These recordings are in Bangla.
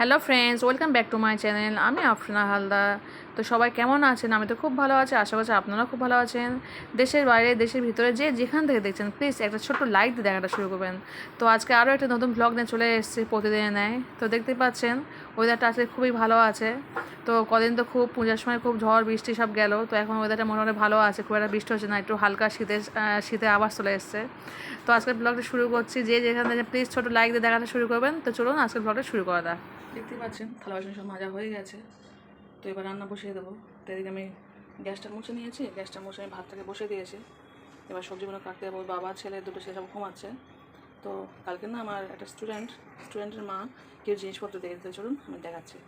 Hello friends welcome back to my channel আমি আফরিনা হালদার। তো সবাই কেমন আছেন? আমি তো খুব ভালো আছি। আশা করছি আপনারা খুব ভালো আছেন। দেশের বাইরে, দেশের ভিতরে যে যেখান থেকে দেখছেন প্লিজ একটা ছোট্ট লাইক দিয়ে দেখাটা শুরু করবেন। তো আজকে আরও একটা নতুন ব্লগ নিয়ে চলে এসেছি প্রতিদিনের নেয় তো দেখতে পাচ্ছেন ওয়েদারটা আজকে খুবই ভালো আছে। তো কদিন তো খুব, পূজার সময় খুব ঝড়, বৃষ্টি সব গেল। তো এখন ওয়েদারটা মনে মোটামুটি ভালো আছে। খুব একটা বৃষ্টি হচ্ছে না, একটু হালকা শীতে শীতে আবার চলে এসছে। তো আজকের ব্লগটা শুরু করছি। যে যেখান থেকে প্লিজ ছোটো লাইক দিয়ে দেখাটা শুরু করবেন। তো চলুন আজকের ব্লগটা শুরু করা যাক। দেখতে পাচ্ছেন, থালা বাসন সব মাজা হয়ে গেছে। তো এবার রান্না বসিয়ে দেবো। তো এদিকে আমি গ্যাসটা মুছে নিয়েছি। গ্যাসটা মুছে আমি ভাতটাকে বসিয়ে দিয়েছি। এবার সবজিগুলো কাটতে যাব। বাবা, ছেলে দুটো ছেলে সব ঘুমাচ্ছে। তো কালকে না আমার একটা স্টুডেন্ট স্টুডেন্টের মা কেউ জিনিসপত্র দিয়ে দিতে। চলুন, আমি দেখাচ্ছি।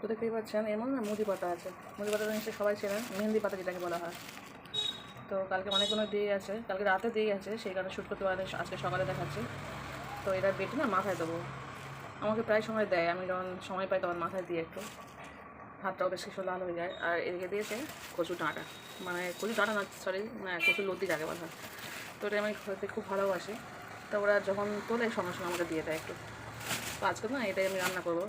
তো দেখতেই পাচ্ছেন মধ্যে না মুদি পাতা আছে। মুদি পাতা নিশ্চয়ই সবাই চেনেন, মেহেন্দি পাতা যেটাকে বলা হয়। তো কালকে অনেকগুলো দিয়ে আছে। কালকে রাতে দিয়ে আছে, সেই কারণে শ্যুট করতে পারে আজকে সকালে দেখাচ্ছি। তো এটা বেটে না মাথায় দেবো। আমাকে প্রায় সময় দেয়। আমি যখন সময় পাই তখন মাথায় দিই একটু। হাতটাও বেশ কিছু লাল হয়ে যায়। আর এদিকে দিয়েছে কচু ডাঁটা। মানে কচু ডাঁটা না সরি কচু লতি যাকে বলা হয়। তো এটা আমি খেতে খুব ভালোবাসি। তো ওরা যখন তোলে, সঙ্গে সঙ্গে আমাকে দিয়ে দেয় একটু। তো আজকে না, এটাই আমি রান্না করব।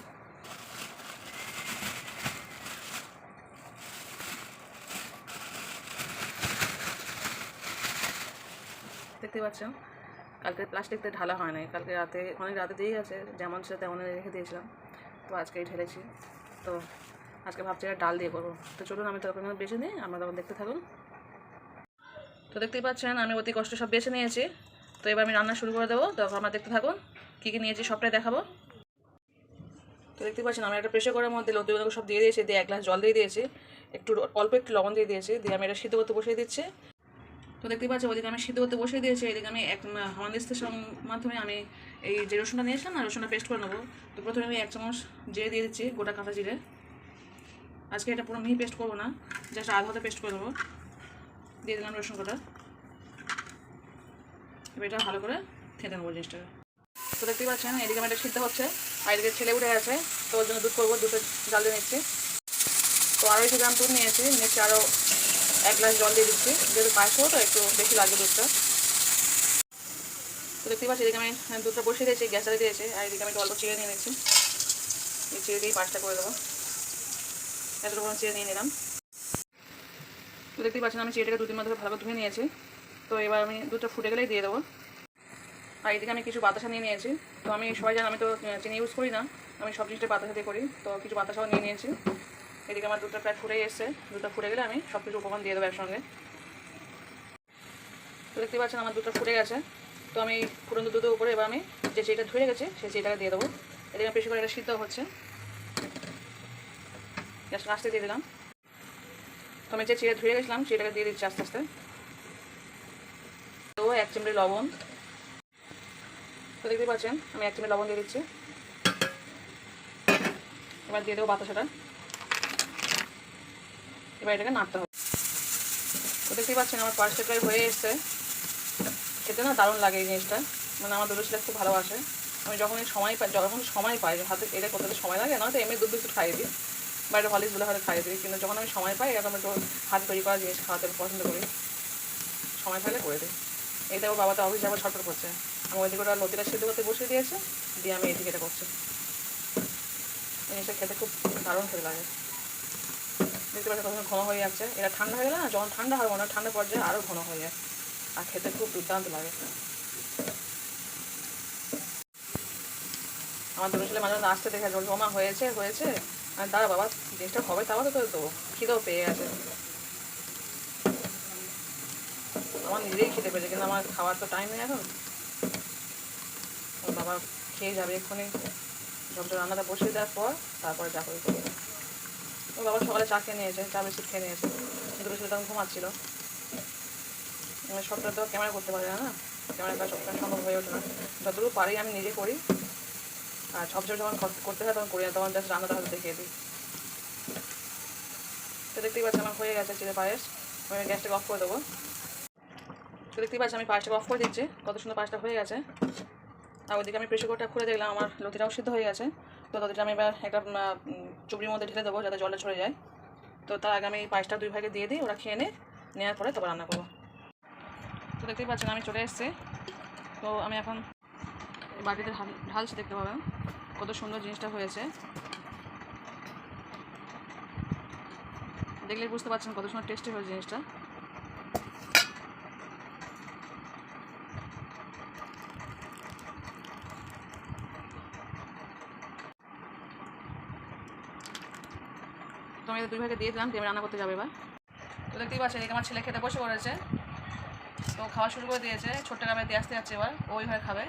দেখতে পাচ্ছেন? কালকে প্লাস্টিকতে ঢালা হয় নাই। কালকে রাতে, অনেক রাতে দিয়ে গেছে যেমন সে তেমন রেখে দিয়েছিলাম। তো আজকেই ঢেলেছি। তো আজকে ভাবছি এটা ডাল দিয়ে করব। তো চলুন, আমি তখন বেছে নিই আমরা তখন দেখতে থাকুন। তো দেখতেই পাচ্ছেন, আমি অতি কষ্ট সব বেছে নিয়েছি। তো এবার আমি রান্না শুরু করে দেবো। তখন আমরা দেখতে থাকুন, কী কী নিয়েছি সবটাই দেখাবো। তো দেখতে পাচ্ছেন, আমি একটা প্রেশার করার মধ্যে লতিগুলো সব দিয়ে দিয়েছি, দিয়ে এক গ্লাস জল দিয়ে দিয়েছি। একটু অল্প একটু লবণ দিয়ে দিয়েছি, দিয়ে আমি এটা সিদ্ধ করতে বসিয়ে দিচ্ছি। তো দেখতে পাচ্ছি ওদিকে আমি সিদ্ধ করতে বসিয়ে দিয়েছি, এদিকে আমি এক হামাদিস্তের মাধ্যমে আমি এই যে রসুনটা নিয়েছিলাম না, রসুনটা পেস্ট করে নেব। তো প্রথমে আমি এক চামচ জিরে দিয়ে দিচ্ছি, গোটা কাঁচা জিরে। আজকে এটা পুরো মিহি পেস্ট করব না জাস্ট আধ হাতে পেস্ট করে নেব। দিয়ে দিলাম রসুন কটা এবার এটা ভালো করে থেঁতে নেব জিনিসটাকে তো দেখতেই পাচ্ছেন, এদিকে আমার এটা সিদ্ধ হচ্ছে, আর এদিকে ছেলে উঠে গেছে, তো ওর জন্য দুধ করব দুধে জাল দিয়ে নিচ্ছি। তো আড়াইশো গ্রাম দুধ নিয়েছি নিচ্ছি আরও এক গ্লাস জল দিয়ে দিচ্ছি, যেহেতু পায়েস তো একটু বেশি লাগবে দুধটা। তো দেখতেই পাচ্ছি এদিকে আমি দুধটা বসিয়ে দিয়েছি, গ্যাসে দিয়েছি, আর এদিকে আমি একটু অল্প চিড়ে নিয়ে নিচ্ছি। চিড়ে দিয়ে পাঁচটা করে দেবো। এতটুকু চিড়ে নিয়ে নিলাম। তো দেখতেই পাচ্ছেন, আমি চিড়েটাকে দুদিন মধ্যে ভালো করে ধুয়ে নিয়েছি। তো এবার আমি দুধটা ফুটে গেলেই দিয়ে দেবো। আর এদিকে আমি কিছু বাতাসা নিয়ে নিয়েছি। তো আমি সবাই জান, আমি তো চিনি ইউজ করি না। আমি সব জিনিসটা বাতাসা দিয়ে করি। তো কিছু বাতাসাও নিয়ে নিয়েছি। এদিকে আমার দুধটা প্রায় ফুটে এসছে। দুধটা ফুটে গেলে আমি সব কিছু উপকরণ দিয়ে দেবো একসঙ্গে। তো দেখতে পাচ্ছেন, আমার দুধটা ফুটে গেছে। তো আমি ফুটন্ত দুধের উপরে এবার আমি যে চিড়িটা ধুয়ে গেছে, সেই চিড়িটাকে দিয়ে দেবো। এদিকে আমি বেশি করে এটা সিদ্ধ হচ্ছে। গ্যাস আস্তে দিয়ে দিলাম। আমি যে চিড়ে ধুয়ে গেছিলাম সেটাকে দিয়ে দিচ্ছি আস্তে আস্তে। তো এক চিমড়ি লবণ। তো দেখতে পাচ্ছেন, আমি এক চিমড়ি লবণ দিয়ে দিচ্ছি। এবার দিয়ে দেবো বাতাসাটা। এবার এটাকে নাড়তে হবে। তো দেখতেই পাচ্ছেন, আমার পার্সটা প্রায় হয়ে এসছে। খেতে না দারুণ লাগে এই জিনিসটা। মানে আমার ছেলে খুব ভালোবাসে। আমি যখনই সময় পাই যখন সময় পাই, হাতে এটা করতে সময় লাগে, না তো এমনি দুধ বিস্কুট খাইয়ে দিই। বা একটা হলিস বলে হয়তো খাইয়ে দিই কিন্তু যখন আমি সময় পাই, এরকম একটু হাতে তৈরি করা জিনিস খাওয়াতে পছন্দ করি। সময় পাইলে করে দিই। এই দেখো বাবা তো অফিস যাবার ছটফট করছে। আমি ওইদিকে ওটা লতিটা সিদ্ধ করতে বসিয়ে দিয়েছে, দিয়ে আমি এইদিকে এটা করছি। জিনিসটা খেতে খুব দারুণ খেতে লাগে। দেখতে পাচ্ছি তখন ঘন হয়ে যাচ্ছে। এটা ঠান্ডা হয়ে গেলে না, যখন ঠান্ডা হবে মনে ঠান্ডা পর্যায়ে আরও ঘন হয়ে যায়। আর খেতে খুব দুর্দান্ত লাগে। আমার দুটো ছেলে মাঝে মাঝে আসতে দেখে, বলছে, ওমা, হয়েছে হয়েছে? আর দাঁড়া বাবা, জিনিসটা হবে তাও তো দেবো খিদেও পেয়ে গেছে। আমার নিজেই খেতে পেয়েছে, কিন্তু আমার খাওয়ার তো টাইম নেই এখন। বাবা খেয়ে যাবে এক্ষুনি। ঝকঝক রান্নাটা বসিয়ে দেওয়ার পর তারপরে যা করে ও বাবা সকালে চা খেয়ে নিয়েছে, চা বেশি খেয়ে নিয়েছে। দুটো ছেলে তখন ঘুমাচ্ছিল। আমি সবটা তো ক্যামেরা করতে পারি না ক্যামেরা সবটা সম্ভব হয়ে ওঠে না। যতটুকু পারি আমি নিজে করি। আর সবসময় যখন করতে হয় তখন করি না, তখন জাস্ট রান্নাটা হয়তো দেখিয়ে দিই। তো দেখতেই পাচ্ছি আমার হয়ে গেছে চিড়ে পায়েস। আমি গ্যাসটাকে অফ করে দেবো। তো দেখতেই পাচ্ছি আমি পায়েসটাকে অফ করে দিচ্ছি। কত সুন্দর পায়েসটা হয়ে গেছে। আর ওইদিকে আমি প্রেশার কুকারটা খুলে দেখলাম, আমার লতিটাও সিদ্ধ হয়ে গেছে। তো লতিটা আমি এবার একটা চুবড়ির মধ্যে ঢেলে দেবো যাতে জলটা ছড়ে যায়। তো তার আগে আমি পায়েসটা দুই ভাগে দিয়ে দিই, ওরা খেয়ে নে নেওয়ার পরে তারপর রান্না করব। তো দেখতেই পাচ্ছেন আমি চলে এসেছি। তো আমি এখন বাটিতে ঢাল, ঢালছি দেখতে পাবেন। কত সুন্দর জিনিসটা হয়েছে। দেখলে বুঝতে পারছেন কত সুন্দর টেস্টি হয়েছে জিনিসটা। তো আমি দুই ভাগে দিয়ে দিলাম, দিয়ে রান্না করতে যাবে এবার। তো দেখতেই পাচ্ছেন, এদিকে আমার ছেলে খেতে বসে পড়েছে। তো খাওয়া শুরু করে দিয়েছে, ছোট্ট গাবে দিয়ে আসতে যাচ্ছে এবার ওইভাবে খাবে।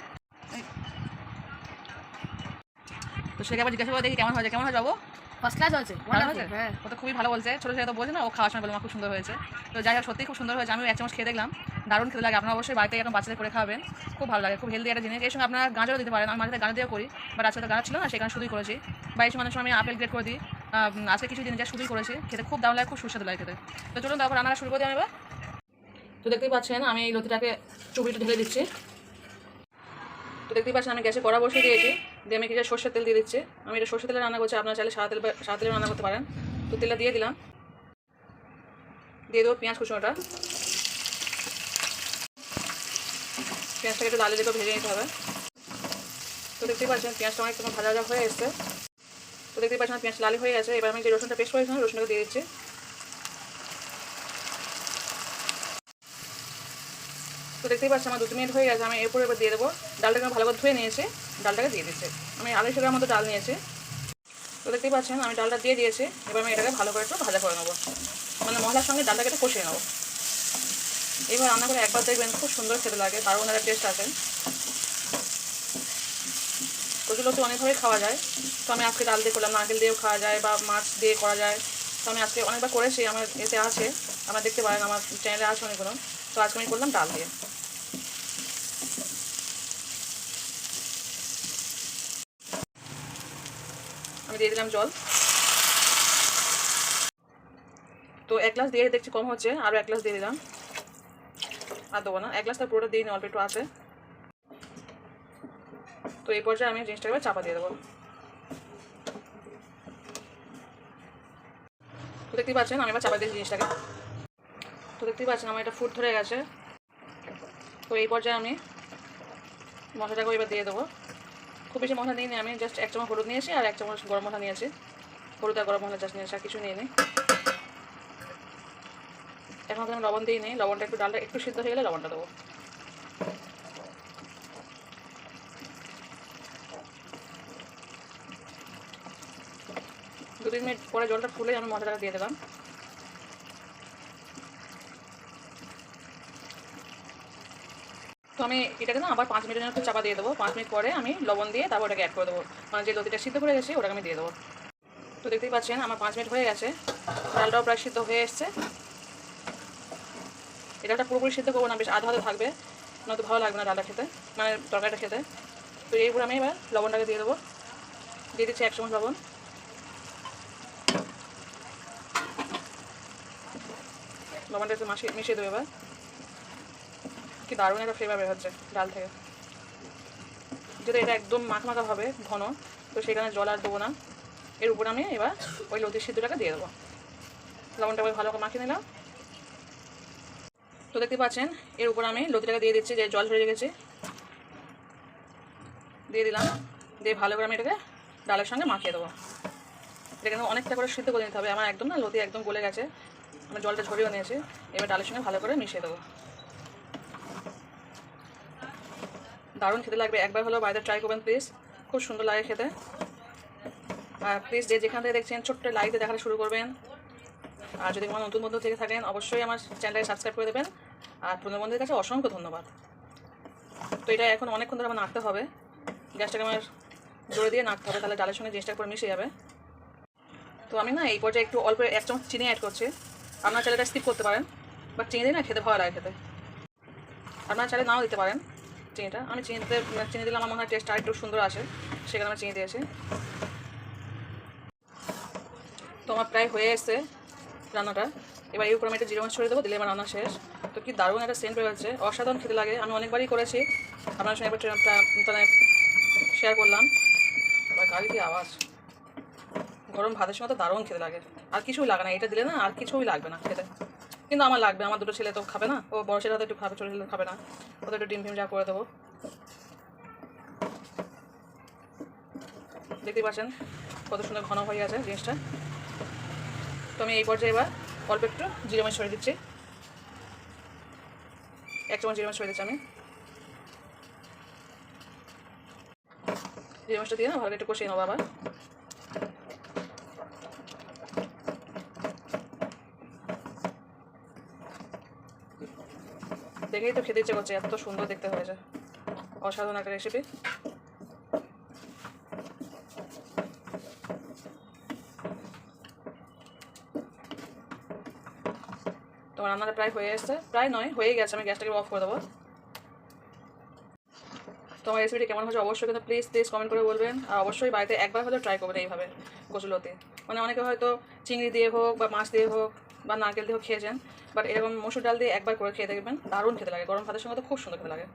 তো সেকে আবার জিজ্ঞাসা করে দেখি কেমন হয়েছে কেমন হয়েছে বাবু? ফার্স্ট ক্লাস হয়েছে হ্যাঁ। ও তো খুবই ভালো বলছে ছোটো ছেলে তো বোঝে না ও খাওয়ার সময় বলে খুব সুন্দর হয়েছে। তো যাই হোক সত্যিই খুব সুন্দর হয়েছে আমি এক চামচ খেয়ে দেখলাম। দারুণ খেতে লাগে আপনারা অবশ্যই বাড়িতে এখন বাচ্চাদের করে খাবেন খুব ভালো লাগে খুব হেলদি একটা জিনিস। এর সঙ্গে আপনারা গাঁজাও দিতে পারেন আমি মাঝে গাঁজা দিয়েও করি বাট আজকে তো গাঁজা ছিল না সেখানে শুধুই করেছি। বা এই সময় সময় আমি আপেল গ্রেড করে দিই আজকে কিছু দিন যা শুধুই করেছি খেতে খুব দারুণ লাগে খুব সুস্বাদু লাগে খেতে। তো চলুন তারপর রান্না শুরু করে দিই আমি এবার তো দেখতেই পাচ্ছেন আমি এই লতিটাকে চুবিটা ঢেলে দিচ্ছি। তো দেখতেই পাচ্ছেন, আমি গ্যাসে কড়া বসিয়ে দিয়েছি। দিয়ে আমি কিছু সর্ষের তেল দিয়ে দিচ্ছি। আমি এটা সর্ষের তেলে রান্না করছি, আপনারা চাইলে সাদা তেল সাদা তেলে রান্না করতে পারেন। তো তেলটা দিয়ে দিলাম। দিয়ে দেবো পেঁয়াজ কুচুনোটা পেঁয়াজটাকে একটু ডালে দিয়ে ভেজে নিতে হবে। তো দেখতেই পাচ্ছেন, পেঁয়াজটা অনেক ভাজা ভাজা হয়ে এসছে। তো দেখতেই পাচ্ছেন পেঁয়াজ লাল হয়ে গেছে। এবার আমি যে রসুনটা পেস্ট করেছিলাম, রসুনটাকে দিয়ে দিচ্ছি। তো দেখতেই পাচ্ছি, আমার দু মিনিট হয়ে গেছে, আমি এরপর এবার দিয়ে দেবো। ডালটাকে ভালো করে ধুয়ে নিয়েছে, ডালটাকে দিয়ে দিচ্ছি আমি আড়াইশো গ্রাম মতো ডাল নিয়েছি। তো দেখতেই পাচ্ছেন আমি ডালটা দিয়ে দিয়েছি, এবার আমি এটাকে ভালো করে একটু ভাজা করে নেব। মানে মশলার সঙ্গে ডালটাকে একটু কষিয়ে নেব। এইবার রান্না করে একবার দেখবেন, খুব সুন্দর খেতে লাগে, দারুণ একটা টেস্ট আছে। কচুর লতি অনেকভাবে খাওয়া যায়। তো আমি আজকে ডাল দিয়ে করলাম, নারকেল দিয়েও খাওয়া যায় বা মাছ দিয়ে করা যায়। তো আমি আজকে অনেকবার করেছি, আমার এতে আছে আমার দেখতে পারেন, আমার চ্যানেলে আছে অনেকগুলো। তো আজকে আমি করলাম ডাল দিয়ে। আমি দিয়ে দিলাম জল। তো এক গ্লাস দিয়ে দেখছি কম হচ্ছে আরও এক গ্লাস দিয়ে দিলাম। আর দেবো না, এক গ্লাসটা পুরোটা দিয়ে নিই অল্প একটু আছে। তো এই পর্যায়ে আমি জিনিসটাকে এবার চাপা দিয়ে দেবো। তো দেখতেই পাচ্ছেন, আমি এবার চাপা দিয়েছি জিনিসটাকে। তো দেখতেই পাচ্ছেন, আমার এটা ফুট ধরে গেছে। তো এই পর্যায়ে আমি মশলাটাকে এবার দিয়ে দেবো। খুব বেশি মশলা নিয়ে আমি জাস্ট এক চামচ হলুদ নিয়েছি আর এক চামচ গরম মশলা নিয়েছি। হলুদ আর গরম মশলা জাস্ট নিয়েছি, আর কিছু নিয়ে নিই এখন আমি লবণ দিয়ে নিই লবণটা একটু ডালটা একটু সিদ্ধ হয়ে গেলে লবণটা দেবো। দু তিন মিনিট পরে জলটা ফুলে আমি মশলাটা দিয়ে দিলাম। তো আমি এটাকে না আবার পাঁচ মিনিটের জন্য একটু চাপা দিয়ে দেবো। পাঁচ মিনিট পরে আমি লবণ দিয়ে তারপর ওটাকে অ্যাড করে দেবো। মানে যে লতিটা সিদ্ধ করে গেছে, ওটাকে আমি দিয়ে দেবো। তো দেখতেই পাচ্ছেন, আমার পাঁচ মিনিট হয়ে গেছে। ডালটাও প্রায় সিদ্ধ হয়ে এসছে। এটা একটা পুরোপুরি সিদ্ধ করব না, বেশ আধা আধা থাকবে। নয়তো ভালো লাগবে না ডালটা খেতে মানে তরকারিটা খেতে। তো এইগুলো আমি এবার লবণটাকে দিয়ে দেবো। দিয়ে দিচ্ছি এক চামচ লবণ। লবণটা একটু মাসিয়ে মিশিয়ে দেবো এবার। কি দারুণ একটা ফ্লেভার বের হচ্ছে ডাল থেকে। যদি এটা একদম মাখা মাখা হবে ঘন, তো সেখানে জল আর দেবো না। এর উপর আমি এবার ওই লতির সিদ্ধটাকে দিয়ে দেবো। লবণটা ভালো করে মাখিয়ে নিলাম। তো দেখতে পাচ্ছেন, এর উপর আমি লতিটাকে দিয়ে দিচ্ছি, যে জল ধরে গেছে। দিয়ে দিলাম, দিয়ে ভালো করে আমি এটাকে ডালের সঙ্গে মাখিয়ে দেবো। এটা কিন্তু অনেকটা করে সিদ্ধ করে নিতে হবে। আমার একদম না লতি একদম গলে গেছে। আমি জলটা ঝরিয়ে নিয়েছি। এবার ডালের সঙ্গে ভালো করে মিশিয়ে দেবো। দারুণ খেতে লাগবে। একবার হলেও বাড়িতে ট্রাই করবেন প্লিজ খুব সুন্দর লাগে খেতে। আর প্লিজ যে যেখান থেকে দেখছেন, ছোট্ট লাইক দিয়ে দেখাটা শুরু করবেন। আর যদি কোনো নতুন বন্ধু থেকে থাকেন, অবশ্যই আমার চ্যানেলটাকে সাবস্ক্রাইব করে দেবেন। আর পুরনো বন্ধুদের কাছে অসংখ্য ধন্যবাদ। তো এটা এখন অনেকক্ষণ ধরে আমার নাড়তে হবে। গ্যাসটাকে আমার জোরে দিয়ে নাড়তে হবে, তাহলে ডালের সঙ্গে জিনিসটা করে মিশে যাবে। তো আমি না এই পর্যায়ে একটু অল্প এক চামচ চিনি অ্যাড করছি। আপনার চাইলে স্কিপ করতে পারেন বাট চিনি দিয়ে না খেতে ভালো লাগে খেতে। আপনার চাইলে নাও দিতে পারেন। চিনিটা। আমি চিনিতে চিনি দিলে আমার মনে টেস্ট আর একটু সুন্দর আসে। সেখানে আমি চিনি দিয়েছি। তো আমার প্রায় হয়ে এসছে রান্নাটা। এবার এই উপর আমি একটা জিরো মাছ ছড়িয়ে দেবো, দিলে আমার রান্না শেষ। তো কি দারুণ একটা সেন্ট বেরোচ্ছে অসাধারণ খেতে লাগে। আমি অনেকবারই করেছি। আপনার সঙ্গে একবার মানে শেয়ার করলাম। এবার গাড়ি কি আওয়াজ। গরম ভাতের সময় তো দারুণ খেতে লাগে। আর কিছুই লাগে না। এটা দিলে না আর কিছুই লাগবে না খেতে। কিন্তু আমার লাগবে, আমার দুটো ছেলে তো খাবে না। ও বড় ছেলে একটু খাবে ছোটো ছেলে খাবে না। ওদের একটু ডিম ফিম যা করে দেবো। দেখতেই পাচ্ছেন কত সুন্দর ঘন হয়ে গেছে জিনিসটা। তো আমি এই পর্যায়ে এবার অল্প একটু জিরে মাছ ছড়িয়ে দিচ্ছি। এক চামচ জিরে মাছ ছড়িয়ে দিচ্ছি আমি। জিরে মাছটা দিয়ে না ভালো একটু কষিয়ে নেব আবার। দেখেই তো খেতে ইচ্ছে করছে, এত সুন্দর দেখতে হয়েছে। অসাধারণ একটা রেসিপি তোমার রান্নাটা প্রায় হয়ে এসছে। প্রায় নয় হয়ে গেছে, আমি গ্যাসটাকে অফ করে দেবো। তোমার রেসিপিটি কেমন হয়েছে অবশ্যই কিন্তু প্লিজ প্লিজ কমেন্ট করে বলবেন। আর অবশ্যই বাড়িতে একবার হলেও ট্রাই করবেন এইভাবে কচুলতি মানে অনেকে হয়তো চিংড়ি দিয়ে হোক বা মাছ দিয়ে হোক বা নারকেল দিয়ে হোক খেয়েছেন বাট এরকম মসুর ডাল দিয়ে একবার করে খেয়ে দেখবেন, দারুণ খেতে লাগে। গরম ভাতের সঙ্গে তো খুব সুন্দর খেতে লাগে।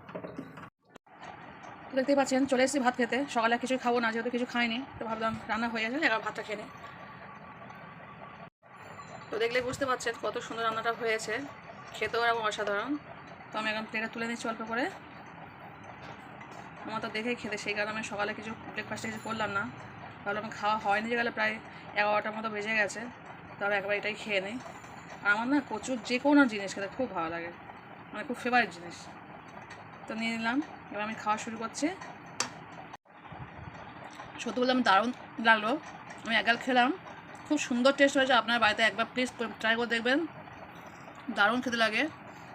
তো দেখতেই পাচ্ছেন, চলে এসেছি ভাত খেতে। সকালে কিছু খাব না, যেহেতু কিছু খাইনি, তো ভাবলাম রান্না হয়ে গেছে, এবার ভাতটা খেয়ে। তো দেখলে বুঝতে পারছেন কত সুন্দর রান্নাটা হয়েছে। খেতেও এবং অসাধারণ। তো আমি এখন প্লেটে তুলে নিচ্ছি অল্প করে। আমার তো দেখেই খেতে সেই কারণে আমি সকালে কিছু ব্রেকফাস্টে কিছু করলাম না। ভাবলাম খাওয়া হয়নি যে গেলে প্রায় এগারোটার মতো বেজে গেছে তবে একবার এটাই খেয়ে নিই। আর আমার না কচুর যে কোনো জিনিস খেতে খুব ভালো লাগে। মানে খুব ফেভারিট জিনিস। তো নিয়ে নিলাম। এবার আমি খাওয়া শুরু করছি। সত্যি বললাম দারুণ লাগল। আমি একাল খেলাম। খুব সুন্দর টেস্ট হয়েছে। আপনার বাড়িতে একবার প্লিজ ট্রাই করে দেখবেন। দারুণ খেতে লাগে।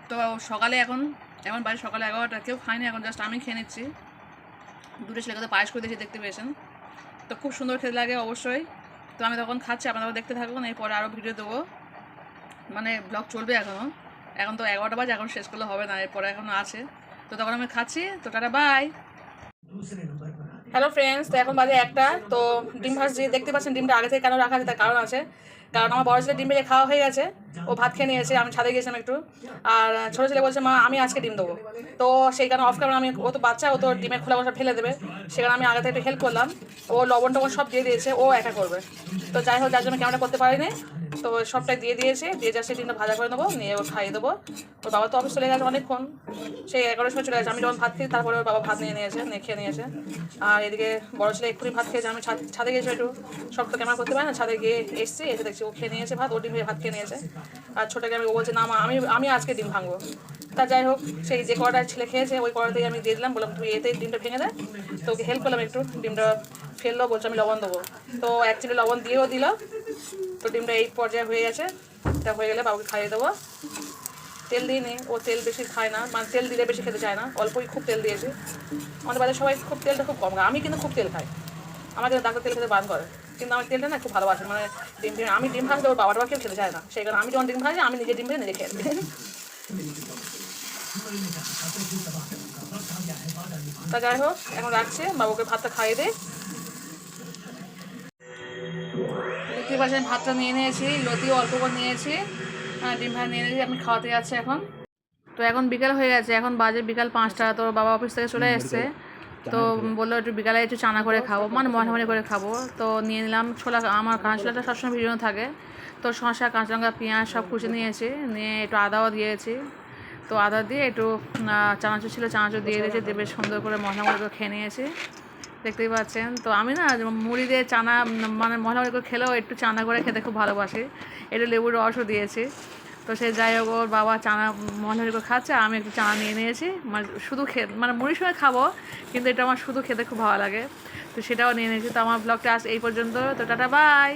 তো সকালে এখন এখন বাড়ি সকালে এগারোটা, কেউ খায়নি এখন জাস্ট আমি খেয়ে নিচ্ছি। দুটো ছেলেকে পায়েস করে দিয়েছি, দেখতে পেয়েছেন। তো খুব সুন্দর খেতে লাগে অবশ্যই। তো আমি তখন খাচ্ছি আপনারা দেখতে থাকুন। এরপরে আরও ভিডিও দেবো। মানে ব্লগ চলবে এখনও এখন তো এগারোটা বাজে, এখন শেষ করলে হবে না, এরপরে এখনও আছে। তো তখন আমি খাচ্ছি, তো টাটা বাই হ্যালো ফ্রেন্ডস তো এখন বাজে একটা, তো ডিম ভাজ দিয়ে দেখতে পাচ্ছেন ডিমটা আগে থেকে কেন রাখা আছে তার কারণ আছে। কারণ আমার বড় ছেলে ডিম ভেজে খাওয়া হয়ে গেছে, ও ভাত খেয়ে নিয়েছে, আমি ছাদে গিয়েছিলাম একটু। আর ছোটো ছেলে বলছে, মা, আমি আজকে ডিম দেবো। তো সেই কারণে অফ কারণ আমি, ও তো বাচ্চা, ও তো ডিমের খোলা বসা ফেলে দেবে। সেখানে আমি আগে থেকে একটু হেল্প করলাম। ও লবণ টবণ সব দিয়ে দিয়েছে, ও একা করবে। তো যাই হোক, যার জন্য ক্যামেরা করতে পারিনি। তো সবটাই দিয়ে দিয়েছে দিয়ে যা ডিমটা ভাজা করে নেব, নিয়ে ও খাইয়ে দেবো। ওর বাবা তো অফিস চলে গেছে অনেকক্ষণ। সেই এগারোটার সময় চলে গেছে। আমি যখন ভাত খেয়ে তারপরে ওর বাবা ভাত নিয়ে নিয়েছে, নিয়ে খেয়ে নিয়েছে। আর এদিকে বড় ছেলে এক্ষুনি ভাত খেয়েছে। আমি ছাদ- গেছি একটু। সব তো ক্যামেরা করতে পারি না। ছাদে গিয়ে এসছি, এসে দেখছি ও খেয়ে নিয়েছে ভাত ও ডিম ভাত খেয়ে নিয়েছে। আর ছোটোকে আমি, ও বলছে, না আমি আমি আজকে ডিম ভাঙবো। তা যাই হোক, সেই যে কড়াটা ছেলে খেয়েছে, ওই কড়াতেই আমি দিয়ে দিলাম। বললাম তুই এতে ডিমটা ভেঙে দে। তো ওকে হেল্প করলাম একটু। ডিমটা ফেলল, বলছে আমি লবণ দেবো। তো অ্যাকচুয়ালি লবণ দিয়েও দিল। তো ডিমটা এই পর্যায়ে হয়ে গেছে। এটা হয়ে গেলে বাবুকে খাইয়ে দেবো। তেল দিইনি ও তেল বেশি খায় না। মানে তেল দিলে বেশি খেতে চায় না, অল্পই খুব তেল দিয়েছি। আমাদের বাড়ির সবাই খুব তেলটা খুব কম খায়, আমি কিন্তু খুব তেল খাই। আমার কিন্তু ডাক্তার তেল খেতে বান করে। কিন্তু আমার তেলটা না খুব ভালোবাসে মানে ডিম ডিম আমি ডিম ভাজলে ওর বাবা কেউ খেতে চায় না। সেই কারণে আমি যখন ডিম ভাজি আমি নিজে ডিম ভেজে নিজে খেয়ে তা যাই হোক, এখন রাখছি, বাবুকে ভাতটা খাইয়ে দিই। দেখতে পাচ্ছেন ভাতটা নিয়ে নিয়েছি লতিও অল্প করে নিয়েছি ডিম ভাত নিয়ে নিয়েছি আমি খাওয়াতে যাচ্ছি এখন। তো এখন বিকাল হয়ে গেছে এখন বাজে বিকাল পাঁচটা তো বাবা অফিস থেকে চলে এসছে। তো বলল একটু বিকালে একটু চানা করে খাব মানে মনে করে খাব। তো নিয়ে নিলাম ছোলা আমার কাঁচলাটা সবসময় ভিডিও থাকে। তো শসা কাঁচা লঙ্কা পেঁয়াজ সব কুচে নিয়েছি নিয়ে একটু আদাও দিয়েছি। তো আদা দিয়ে একটু চানাচুর ছিল চানাচুর দিয়ে দিয়েছি দিয়ে বেশ সুন্দর করে মশলা করে খেয়ে নিয়েছি। দেখতেই পাচ্ছেন। তো আমি না মুড়ি দিয়ে চানা মানে মহিলা মশলা করে খেলেও একটু চানা করে খেতে খুব ভালোবাসি। একটু লেবুর রসও দিয়েছি। তো সে যাই হোক, ওর বাবা চানা মশলা করে খাচ্ছে, আমি একটু চানা নিয়ে নিয়েছি। মানে শুধু খে মানে মুড়ির সময় খাব, কিন্তু এটা আমার শুধু খেতে খুব ভালো লাগে। তো সেটাও নিয়ে নিয়েছি। তো আমার ব্লগটা আজ এই পর্যন্ত। তো টাটা বাই